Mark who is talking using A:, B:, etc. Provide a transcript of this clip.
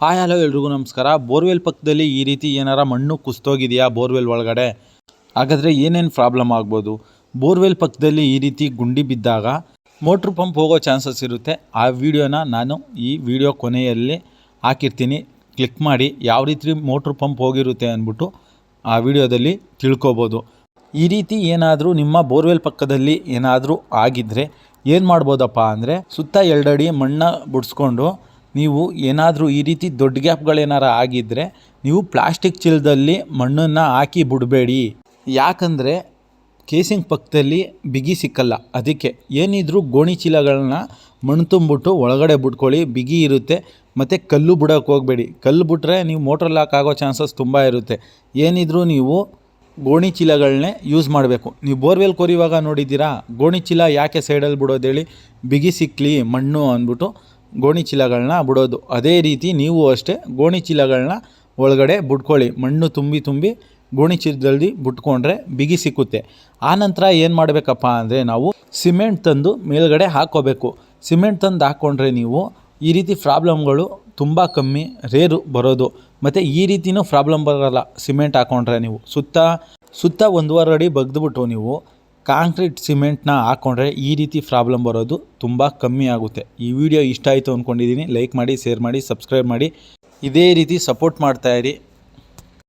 A: Hi hello ಎಲ್ರಿಗೂ ನಮಸ್ಕಾರ. Borewell ಪಕ್ಕದಲ್ಲಿ ಈ ರೀತಿ ಏನಾರ ಮಣ್ಣು ಕುಸ್ತೋಗಿದೆಯಾ ಬೋರ್ವೆಲ್ ಒಳಗಡೆ? ಹಾಗಾದರೆ ಏನೇನು ಪ್ರಾಬ್ಲಮ್ ಆಗ್ಬೋದು? ಬೋರ್ವೆಲ್ ಪಕ್ಕದಲ್ಲಿ ಈ ರೀತಿ ಗುಂಡಿ ಬಿದ್ದಾಗ ಮೋಟ್ರ್ ಪಂಪ್ ಹೋಗೋ ಚಾನ್ಸಸ್ ಇರುತ್ತೆ. ಆ ವಿಡಿಯೋನ ನಾನು ಈ ವಿಡಿಯೋ ಕೊನೆಯಲ್ಲಿ ಹಾಕಿರ್ತೀನಿ. ಕ್ಲಿಕ್ ಮಾಡಿ ಯಾವ ರೀತಿ ಮೋಟ್ರ್ ಪಂಪ್ ಹೋಗಿರುತ್ತೆ ಅಂದ್ಬಿಟ್ಟು ಆ ವಿಡಿಯೋದಲ್ಲಿ ತಿಳ್ಕೊಬೋದು. ಈ ರೀತಿ ಏನಾದರೂ ನಿಮ್ಮ ಬೋರ್ವೆಲ್ ಪಕ್ಕದಲ್ಲಿ ಏನಾದರೂ ಆಗಿದ್ದರೆ ಏನು ಮಾಡ್ಬೋದಪ್ಪ ಅಂದರೆ ಸುತ್ತ ಎರಡಡಿ ಮಣ್ಣ ಬಿಡಿಸ್ಕೊಂಡು ನೀವು ಏನಾದರೂ ಈ ರೀತಿ ದೊಡ್ಡ ಗ್ಯಾಪ್ಗಳೇನಾರ ಆಗಿದ್ದರೆ ನೀವು ಪ್ಲಾಸ್ಟಿಕ್ ಚೀಲದಲ್ಲಿ ಮಣ್ಣನ್ನು ಹಾಕಿ ಬಿಡಬೇಡಿ. ಯಾಕಂದರೆ ಕೇಸಿಂಗ್ ಪಕ್ಕದಲ್ಲಿ ಬಿಗಿ ಸಿಕ್ಕಲ್ಲ. ಅದಕ್ಕೆ ಏನಿದ್ರೂ ಗೋಣಿ ಚೀಲಗಳನ್ನ ಮಣ್ಣು ತುಂಬಿಟ್ಟು ಒಳಗಡೆ ಬಿಟ್ಕೊಳ್ಳಿ, ಬಿಗಿ ಇರುತ್ತೆ. ಮತ್ತು ಕಲ್ಲು ಬಿಡೋಕೆ ಹೋಗಬೇಡಿ. ಕಲ್ಲು ಬಿಟ್ರೆ ನೀವು ಮೋಟ್ರ್ ಲಾಕ್ ಆಗೋ ಚಾನ್ಸಸ್ ತುಂಬ ಇರುತ್ತೆ. ಏನಿದ್ರೂ ನೀವು ಗೋಣಿ ಚೀಲಗಳನ್ನೇ ಯೂಸ್ ಮಾಡಬೇಕು. ನೀವು ಬೋರ್ವೆಲ್ ಕೊರಿಯುವಾಗ ನೋಡಿದ್ದೀರಾ? ಗೋಣಿ ಚೀಲ ಯಾಕೆ ಸೈಡಲ್ಲಿ ಬಿಡೋದು ಹೇಳಿ? ಬಿಗಿ ಸಿಕ್ಕಲಿ ಮಣ್ಣು ಅಂದ್ಬಿಟ್ಟು ಗೋಣಿ ಚೀಲಗಳನ್ನ ಬಿಡೋದು. ಅದೇ ರೀತಿ ನೀವು ಅಷ್ಟೇ ಗೋಣಿ ಚೀಲಗಳನ್ನ ಒಳಗಡೆ ಬಿಟ್ಕೊಳ್ಳಿ. ಮಣ್ಣು ತುಂಬಿ ತುಂಬಿ ಗೋಣಿ ಚೀಲದಲ್ಲಿ ಬಿಟ್ಕೊಂಡ್ರೆ ಬಿಗಿ ಸಿಕ್ಕುತ್ತೆ. ಆನಂತರ ಏನು ಮಾಡಬೇಕಪ್ಪ ಅಂದರೆ ನಾವು ಸಿಮೆಂಟ್ ತಂದು ಮೇಲ್ಗಡೆ ಹಾಕ್ಕೋಬೇಕು. ಸಿಮೆಂಟ್ ತಂದು ಹಾಕ್ಕೊಂಡ್ರೆ ನೀವು ಈ ರೀತಿ ಪ್ರಾಬ್ಲಮ್ಗಳು ತುಂಬ ಕಮ್ಮಿ ರೇರು ಬರೋದು. ಮತ್ತು ಈ ರೀತಿಯೂ ಪ್ರಾಬ್ಲಮ್ ಬರೋಲ್ಲ ಸಿಮೆಂಟ್ ಹಾಕ್ಕೊಂಡ್ರೆ ನೀವು. ಸುತ್ತ ಸುತ್ತ ಒಂದುವರೆ ಅಡಿ ಬಗ್ದುಬಿಟ್ಟು ನೀವು ಕಾಂಕ್ರೀಟ್ ಸಿಮೆಂಟ್ನ ಹಾಕ್ಕೊಂಡ್ರೆ ಈ ರೀತಿ ಪ್ರಾಬ್ಲಮ್ ಬರೋದು ತುಂಬ ಕಮ್ಮಿ ಆಗುತ್ತೆ. ಈ ವಿಡಿಯೋ ಇಷ್ಟ ಆಯಿತು ಅಂದ್ಕೊಂಡಿದ್ದೀನಿ ಲೈಕ್ ಮಾಡಿ, ಶೇರ್ ಮಾಡಿ, ಸಬ್ಸ್ಕ್ರೈಬ್ ಮಾಡಿ. ಇದೇ ರೀತಿ ಸಪೋರ್ಟ್ ಮಾಡ್ತಾಯಿರಿ